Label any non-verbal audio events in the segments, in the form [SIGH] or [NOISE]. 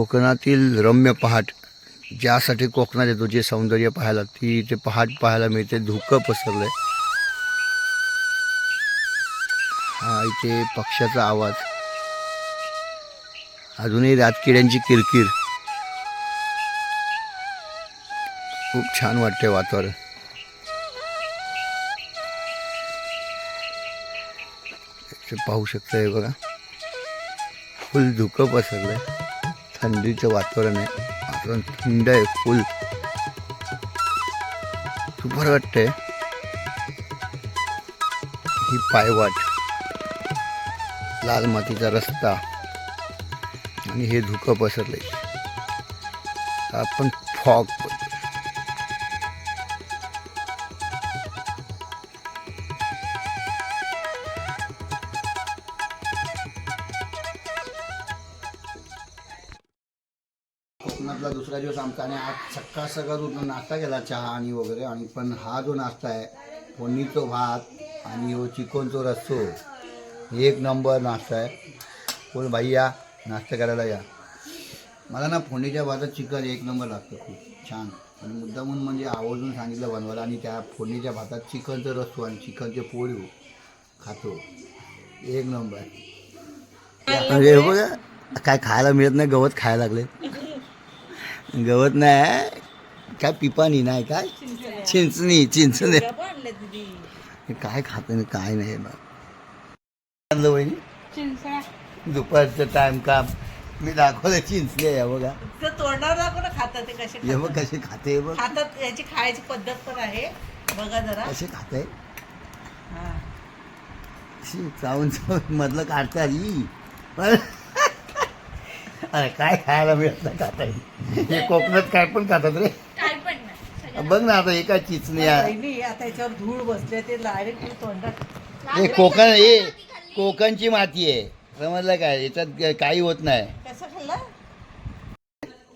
कोकणातील रम्य पहाट ज्यासाठी कोकणात येतो जे सौंदर्य पाहायला ती इथे पहाट पाहायला मिळते धुकं पसरलंय. हा इथे पक्ष्याचा आवाज. अजूनही रातकिड्यांची किरकिर. खूप छान वाटते वातावरण. पाहू शकता हे बघा. फुल धुकं पसरलंय. थंडीचं वातावरण आहे. वातावरण थंड आहे फुल सुपर वाटतंय ही पायवाट. लाल मातीचा रस्ता. आणि हे धुकं पसरले आपण फॉग आमचा आणि आज सकाळ सकाळ उठून नाश्ता केला चहा आणि वगैरे. आणि पण हा जो नाश्ता आहे फोडणीचं भात आणि हो चिकनचो रस्सो एक नंबर नाश्ता आहे. बोल भाई या. नाश्ता करायला या. मला ना फोडणीच्या भातात चिकन एक नंबर लागतं खूप छान. आणि मुद्दामून म्हणजे आवर्जून सांगितलं बनवायला आणि त्या फोडणीच्या भातात चिकनचं रस्सो आणि चिकनचे पोळी खातो. एक नंबर. अरे हे बघा काय खायला मिळत नाही गवत खायला लागले. गवत नाही काय पिपाणी नाही काय? चिंचणी चिंचणी. हे काय खात नाही काय नाही बा. आणलं वहिनी? दुपारचं टाइम काम. मी दाखवलं चिंचणी आहे बघा. तोंडावर दाखव ना खातात ते कसे हे बघ कसे खाते बघ. खातात याची खायची पद्धत पण आहे. बघा जरा. कसे खाते? हा. चावून चावून मधलं काढतात ही. अरे काय खायला मिळत नाही खाता हे कोकणात काय पण खातात रे. बघ ना आता एका चिचण्या पहिली आता याच्यावर धूळ बसले ते डायरेक्ट तोंडात. हे कोकण हे कोकणची माती आहे. समजलं काय? याच्यात काही होत नाही. कसं खाल्ला?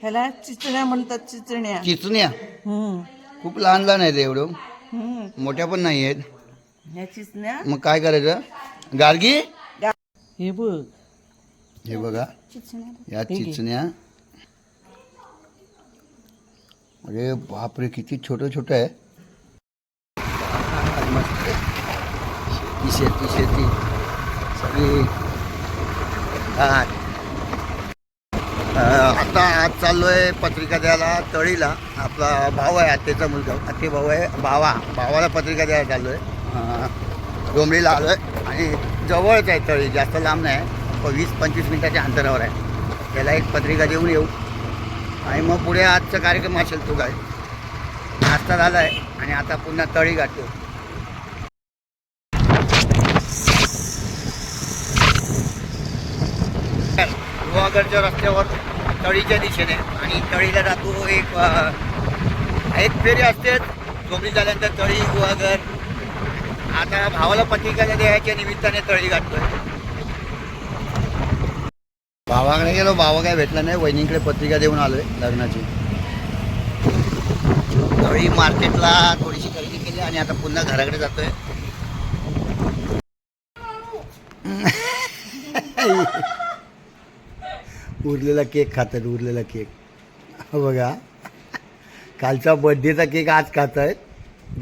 ह्याला चिचण्या म्हणतात चिचण्या. चिचण्या? हम्म. खूप लहान लहान आहेत एवढं. हम्म. मोठ्या पण नाही आहेत. ह्या चिचण्या. मग काय करायचं? गार्गी? हे बघ. हे बघा. या चिचण्या. अरे बापरे किती छोटं छोटं आहे. मस्त शेती शेती शेती. सगळी. आता आज चाललोय पत्रिका द्यायला तळीला. आपला भाऊ आहे आत्तेचा मुलगा. आत्ते भाऊ आहे भावा. भावाला पत्रिका द्यायला चाललोय. अं, डोंबरीला आलोय. आणि जवळच आहे तळी जास्त लांब नाही. प- वीस पंचवीस मिनिटाच्या अंतरावर आहे. त्याला एक पत्रिका देऊन येऊ. आणि मग पुढे आजचा कार्यक्रम असेल तो काय? नाश्ता झाला आहे आणि आता पुन्हा तळी गाठतो. गुहागरच्या रस्त्यावर तळीच्या दिशेने आणि तळीला जातो एक एक फेरी असते. झोपडी झाल्यानंतर तळी गुहागर. आता भावाला पत्रिकाला द्यायच्या निमित्ताने तळी गाठतोय. भावाकडे गेलो भावा काय भेटला नाही. वहिनीकडे पत्रिका देऊन आलोय लग्नाची. त्यावेळी मार्केटला थोडीशी खरेदी केली आणि आता पुन्हा घराकडे जातोय. उरलेला केक खातात उरलेला केक. बघा. कालचा बर्थडेचा केक आज खात आहेत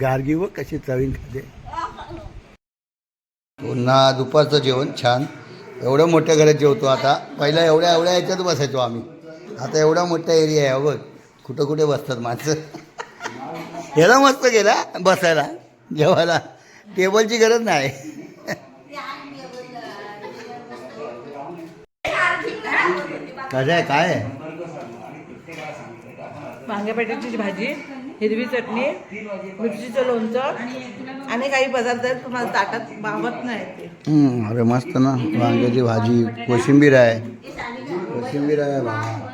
गार्गी व कशी चवीन खाते. पुन्हा दुपारचं जेवण छान. एवढं मोठ्या घरात जेवतो आता. पहिला एवढ्या एवढ्या याच्यात बसायचो आम्ही. आता एवढा मोठा एरिया आहे बघ. कुठं कुठे बसतात माणसं? ह्याला मस्त गेला बसायला. जेवायला. टेबलची गरज नाही. कसं आहे काय आहे? वांग्या बटाट्याची भाजी हिरवी चटणी मिरचीचं लोणचं आणि काही पदार्थ आहेत तुम्हाला ताटात मावत नाही ते. अरे मस्त ना. वांग्याची भाजी कोशिंबीर आहे. कोशिंबीर आहे बाबा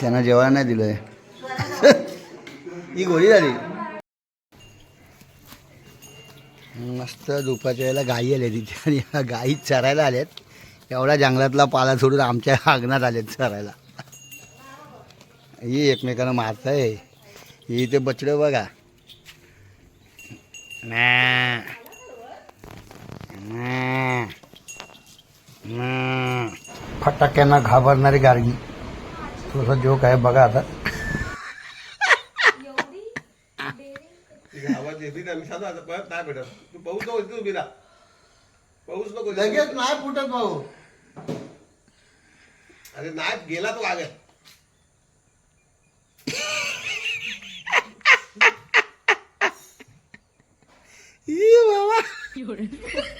त्यांना जेवायला नाही दिलंय. [LAUGHS] ही गोळी झाली. मस्त दुपारच्या वेळेला गाई आल्या तिथे आणि गाई चरायला आल्यात. एवढ्या जंगलातला पाला सोडून आमच्या अंगणात आलेत चरायला. ही एकमेकांना मारताय. ही इथे बछडं बघा. फटाक्यांना घाबरणारी गार्गी. थोडासा जोक आहे बघा आता. आवाज येते ना मी सांगतो आता परत नाही भेटत. तू पाऊस नको तू बिना पाऊस नको लगेच नाही फुटत भाऊ अरे नाही गेला तो लागेल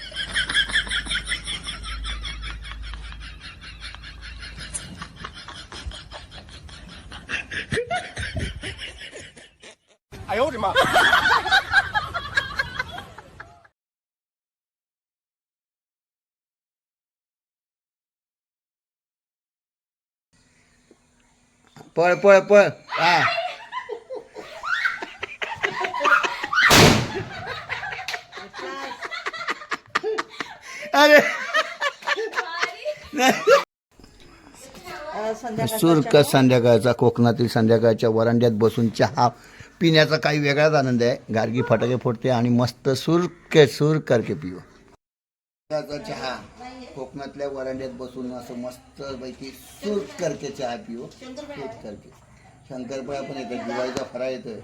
पळ पळ पळ हा अरे. संध्याकाळचा सुरक संध्याकाळचा कोकणातील संध्याकाळच्या वरांड्यात बसून चहा पिण्याचा काही वेगळाच आनंद आहे. गार्गी फटाके फोडते आणि मस्त सुरक सुर करके पिऊ चहा. कोकणातल्या वरांड्यात बसून असं मस्त पैकी सूर करके चहा पिऊ सूर करके शंकरपाळ्या पण येतात. दिवाळीचा फराळ येतोय.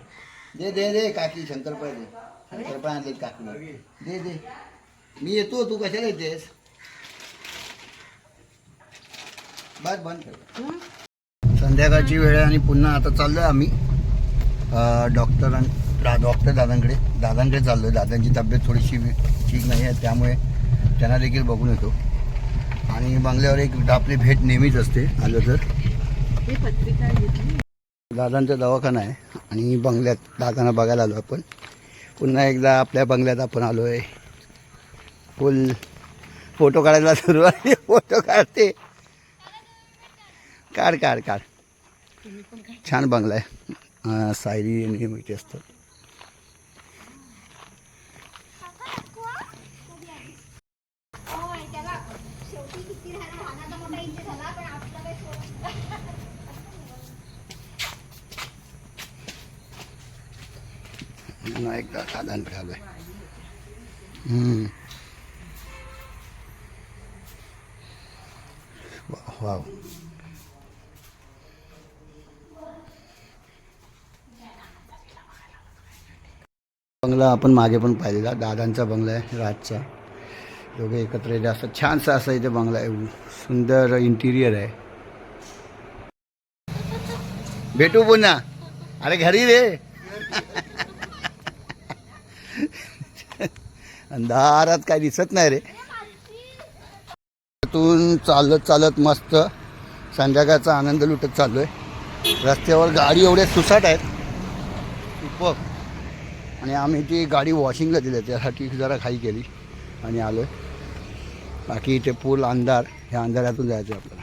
दे दे दे काकी शंकरपाळ्या दे. शंकरपाळ्या आणले काकी दे दे. मी येतो तू कशाला येतेस? बस बंद कर. संध्याकाळची वेळ आहे आणि पुन्हा आता चाललोय आम्ही. Doctor doctor दादांकडे. दादांकडे चाललोय. दादांची तब्येत थोडीशी ठीक नाही आहे त्यामुळे त्यांना देखील बघून येतो. आणि बंगल्यावर एक आपली भेट नेहमीच असते आलं तर. दादांचा दवाखाना आहे आणि बंगल्यात दादांना बघायला आलो आपण. पुन्हा एकदा आपल्या बंगल्यात आपण आलो आहे फुल फोटो काढायला सुरुवात फोटो काढते. काढ काढ काढ. छान बंगला आहे. सायरी नेहमीची असतं होय, त्याला शेवटी किती झाला लहानाचा मोठा इंच झाला पण आपला काही सोड- पुन्हा एकदा दादांकडे आलो आहे हम्म. वा- वाव बंगला आपण मागे पण पाहिलेला. दादांचा बंगला आहे राजचा दोघे एकत्र येते असं छानसा असं इथे बंगला आहे. सुंदर इंटिरियर आहे. भेटू पुन्हा. अरे घरी रे. [LAUGHS] अंधारात काय दिसत नाही रे. तून चालत चालत मस्त संध्याकाळचा आनंद लुटत चाललो आहे रस्त्यावर गाडी एवढ्या सुसाट आहेत. बघ. आणि आम्ही ती गाडी वॉशिंगला दिली त्यासाठी जरा खाई केली आणि आलोय. बाकी इथे पूल अंधार ह्या अंधारातून जायचं आपल्याला.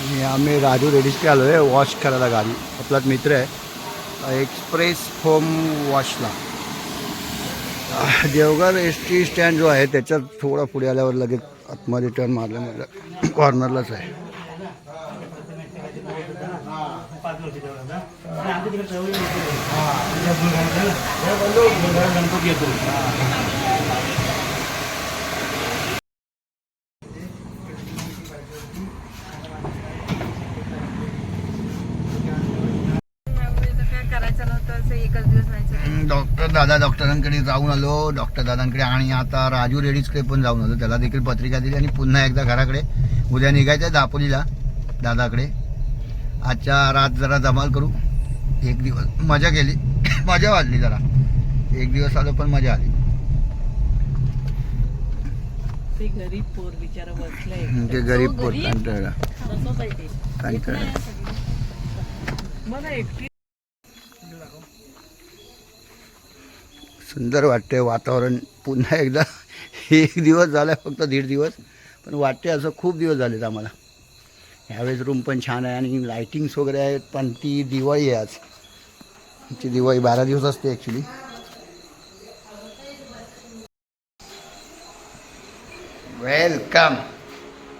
आणि आम्ही राजू रेडीजकडे आलो आहे वॉश करायला गाडी. आपलाच मित्र आहे. एक्सप्रेस होम वॉशला देवघर एस टी स्टँड जो आहे त्याच्यात थोडा पुढे आल्यावर लगेच आतमध्ये टर्न मारल्या कॉर्नरलाच आहे. काय करायचं नव्हतं असं एकच दिवस व्हायचं डॉक्टर दादा डॉक्टरांकडे जाऊन आलो. डॉक्टर दादांकडे आणि आता राजू रेडीजकडे पण जाऊन आलो. त्याला देखील पत्रिका दिली आणि पुन्हा एकदा घराकडे. उद्या निघायचं आहे दापोलीला दादाकडे. आजच्या रात जरा धमाल करू. एक दिवस मजा केली. [COUGHS] मजा वाजली जरा. एक दिवस आलो पण मजा आली. ते गरीब पोर बिचारा बसलंय. ते गरीब कंटाळला कंटाळला मला एकटी सुंदर वाटते वातावरण. पुन्हा एकदा एक दिवस झाला आहे फक्त दीड दिवस पण वाटते असं खूप दिवस झालेत आम्हाला. ह्यावेळेस रूम पण छान आहे आणि लायटिंग्स वगैरे आहेत पण ती दिवाळी आहे आज. ती दिवाळी बारा दिवस असते ॲक्च्युली वेलकम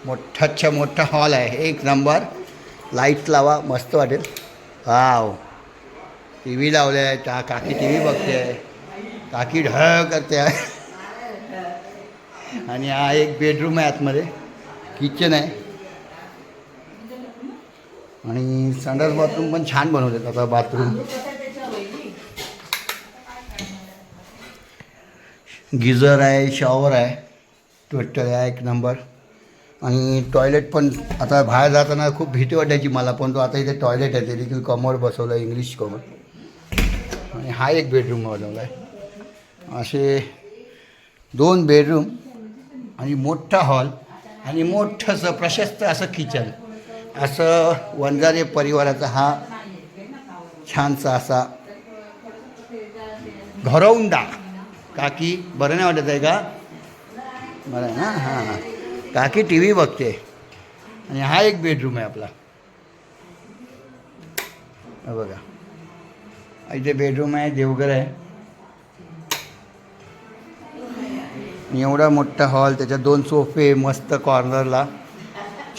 मोठाच्या मोठा हॉल आहे. एक नंबर लाइट लावा मस्त वाटेल. वाव टी व्ही लावले आहे त्या काकी टी व्ही बघते आहे. काकी ढळ करते आहे. आणि हा एक बेडरूम आहे आतमध्ये. किचन आहे. आणि संडास बाथरूम पण छान बनवलेत आता बाथरूम गिझर आहे शॉवर आहे ट्विटर आहे एक नंबर आणि टॉयलेट पण आता बाहेर जाताना खूप भीती वाटायची मला पण तो आता इथे टॉयलेट आहे ते देखील कमोड बसवलं आहे इंग्लिश कमोड आणि हा एक बेडरूम बनवला आहे असे दोन बेडरूम आणि मोठा हॉल आणि मोठंसं प्रशस्त असं किचन. असं वंजारे परिवाराचा हा छानसा असा घरौंडा. काकी बरं नाही वाटत आहे का? बरं आहे ना हां हां. काकी टी व्ही बघते. आणि हा एक बेडरूम आहे आपला. बघा. इथे बेडरूम आहे देवघर आहे. एवढा मोठा हॉल त्याच्यात दोन सोफे मस्त कॉर्नरला.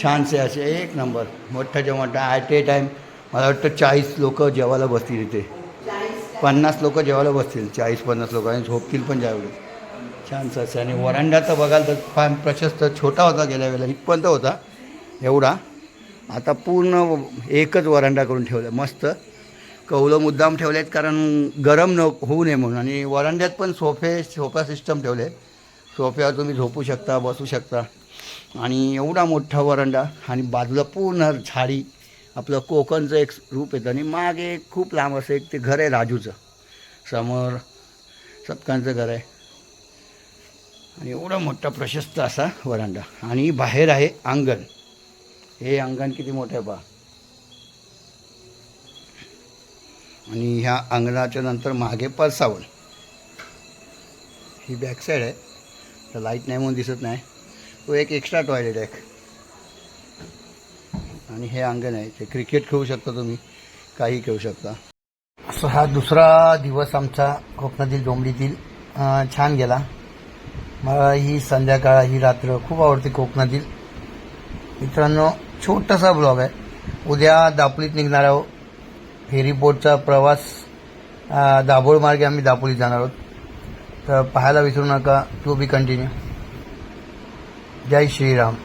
छानसे असे एक नंबर. मोठाच्या मोठा ॲट ए टाईम मला वाटतं चाळीस लोक जेवायला बसतील इथे. पन्नास लोक जेवायला बसतील. चाळीस पन्नास लोक. आणि झोपतील पण ज्यावेळी छानसं असं. आणि वरांडा तर बघाल तर फार प्रशस्त. छोटा होता गेल्या वेळेला इथपर्यंत होता. एवढा. आता पूर्ण एकच वरांडा करून ठेवला मस्त. कौलं मुद्दाम ठेवले आहेत कारण गरम न होऊ नये म्हणून. आणि वरांड्यात पण सोफे सोफा सिस्टम ठेवले. सोफ्यावर तुम्ही झोपू शकता बसू शकता. आणि एवढा मोठा वरांडा आणि बाजूला पूर्ण झाडी आपलं कोकणचं एक रूप येतं. आणि मागे खूप लांब असं एक ते घर आहे राजूचं. समोर सपकांचं घर आहे. आणि एवढा मोठा प्रशस्त असा वरांडा. आणि बाहेर आहे अंगण. हे अंगण किती मोठं आहे पहा. आणि ह्या अंगणाच्या नंतर मागे परसावण ही बॅक साईड आहे. तर लाइट नाही म्हणून दिसत नाही. तो एक एक्स्ट्रा टॉयलेट आहे. आणि हे अंगण आहे. ते क्रिकेट खेळू शकता तुम्ही. काही खेळू शकता. असं हा दुसरा दिवस आमचा कोकणातील डोंबडीतील छान गेला. मला ही संध्याकाळ ही रात्र खूप आवडते कोकणातील. मित्रांनो छोटासा ब्लॉग आहे. उद्या दापोलीत निघणार आहोत. फेरीबोटचा प्रवास दाभोळ मार्गे आम्ही दापोलीत जाणार आहोत. तर पाहायला विसरू नका. टू बी कंटिन्यू जय श्रीराम.